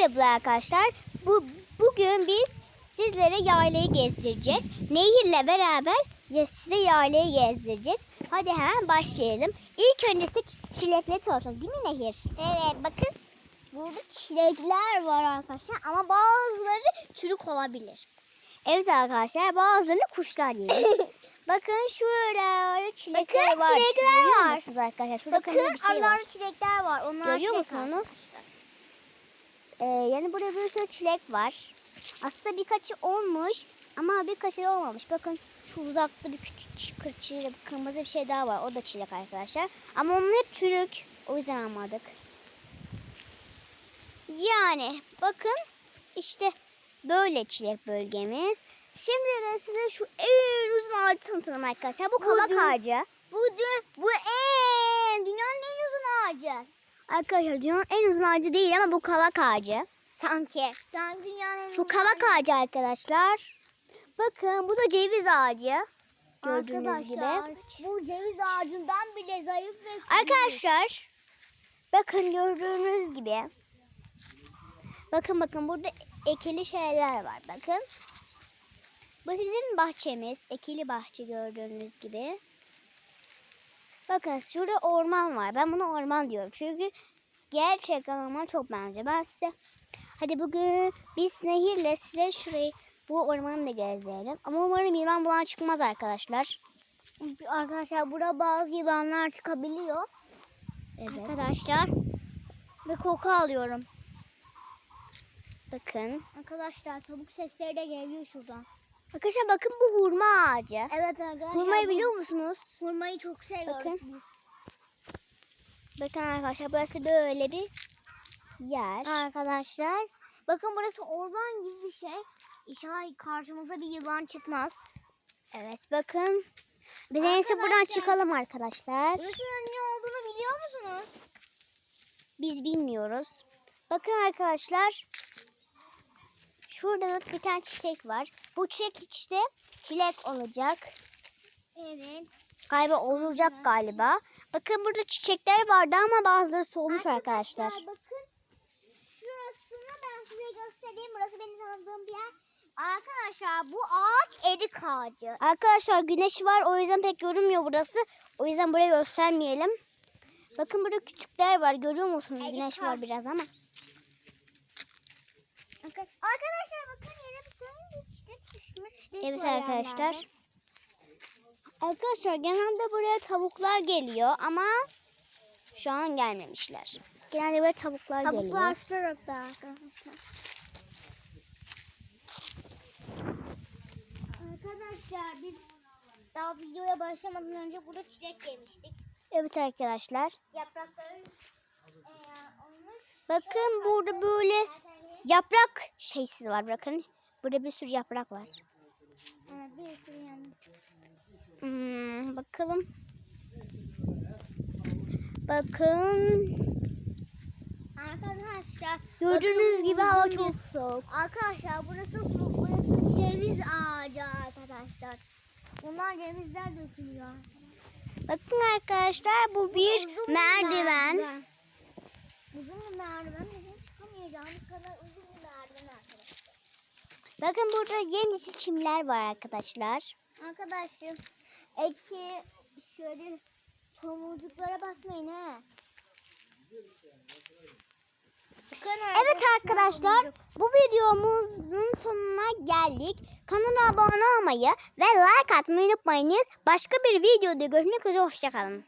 Merhaba arkadaşlar. Bu bugün biz sizlere yaylayı gezdireceğiz. Nehirle beraber ya size yaylayı gezdireceğiz. Hadi hemen başlayalım. İlk önce size çi- çilekleri tanıtalım değil mi Nehir? Evet bakın burada çilekler var arkadaşlar ama bazıları çürük olabilir. Evet arkadaşlar bazılarını kuşlar yiyor. bakın şurada çilekler Bakın, var. çilekler Görüyor var. musunuz arkadaşlar? Şurada Bakın şey aralarda çilekler var. Onlar Görüyor çilek var. Ee, yani burada bir sürü çilek var. Aslında birkaçı olmuş ama birkaçı da olmamış. Bakın şu uzakta bir küçük kırçılı kırmızı bir şey daha var. O da çilek arkadaşlar. Ama onlar hep çürük. O yüzden almadık. Yani bakın işte böyle çilek bölgemiz. Şimdi de size şu en uzun ağacı tanıtalım arkadaşlar. Bu kavak dü- ağacı. Bu dü- bu en dünyanın en uzun ağacı. Arkadaşlar dünyanın en uzun ağacı değil ama bu kavak ağacı. Sanki. Sanki dünyanın en uzun kavak ağacı arkadaşlar. Bakın bu da ceviz ağacı. Gördüğünüz Arkadaşlar, gibi. Bu ceviz ağacından bile zayıf ve küçük. Arkadaşlar bakın gördüğünüz gibi. Bakın bakın burada ekili şeyler var bakın. Burası bizim bahçemiz. Ekili bahçe gördüğünüz gibi. Bakın şurada orman var. Ben buna orman diyorum. Çünkü gerçekten orman çok benziyor. Ben size hadi bugün biz nehirle size şurayı bu ormanı da gezdirelim. Ama umarım yılan bulan çıkmaz arkadaşlar. Arkadaşlar burada bazı yılanlar çıkabiliyor. Evet. Arkadaşlar. Ve koku alıyorum. Bakın. Arkadaşlar tavuk sesleri de geliyor şuradan. Arkadaşlar bakın bu hurma ağacı. Evet arkadaşlar. Hurmayı biliyor musunuz? Hurmayı çok seviyoruz Bakın. biz. Bakın arkadaşlar burası böyle bir yer. Arkadaşlar. Bakın burası orman gibi bir şey. İnşallah karşımıza bir yılan çıkmaz. Evet bakın. Biz en iyisi buradan çıkalım arkadaşlar. Burasının ne olduğunu biliyor musunuz? Biz bilmiyoruz. Bakın arkadaşlar. Şurada da bir tane çiçek var. Bu çiçek işte çilek olacak. Evet. Galiba olacak galiba. Bakın burada çiçekler vardı ama bazıları solmuş arkadaşlar. Bakın şurasını ben size göstereyim. Burası benim tanıdığım bir yer. Arkadaşlar bu ağaç erik ağacı. Arkadaşlar güneş var o yüzden pek görünmüyor burası. O yüzden burayı göstermeyelim. Bakın burada küçükler var. Görüyor musunuz? Evet, güneş var. var biraz ama. Arkadaşlar bakın yere bir tane çiçek düşmüş. Evet arkadaşlar. Arkadaşlar genelde buraya tavuklar geliyor ama şu an gelmemişler. Genelde buraya tavuklar, Tavuklar geliyor. şu tarafta arkadaşlar. Arkadaşlar biz daha videoya başlamadan önce burada çilek yemiştik. Evet arkadaşlar. Yaprakları olmuş. Bakın burada böyle yaprak şeysiz var bakın. Burada bir sürü yaprak var. Evet, bir sürü yani. Hmm, bakalım. Bakın. Arkadaşlar Gördüğünüz bakın gibi hava çok soğuk. Arkadaşlar burası burası ceviz ağacı arkadaşlar. Bunlar cevizler dökülüyor. Bakın arkadaşlar bu bir Uzun merdiven. Uzun bir merdiven. Bizim çıkamayacağımız kadar uzun bir merdiven arkadaşlar. Bakın burada yemyeşil çimler var arkadaşlar. Arkadaşım eki şöyle tomurcuklara basmayın. Bakın Evet arkadaşlar bu videomuzun sonuna geldik. Kanala abone olmayı ve like atmayı unutmayınız. Başka bir videoda görüşmek üzere hoşçakalın.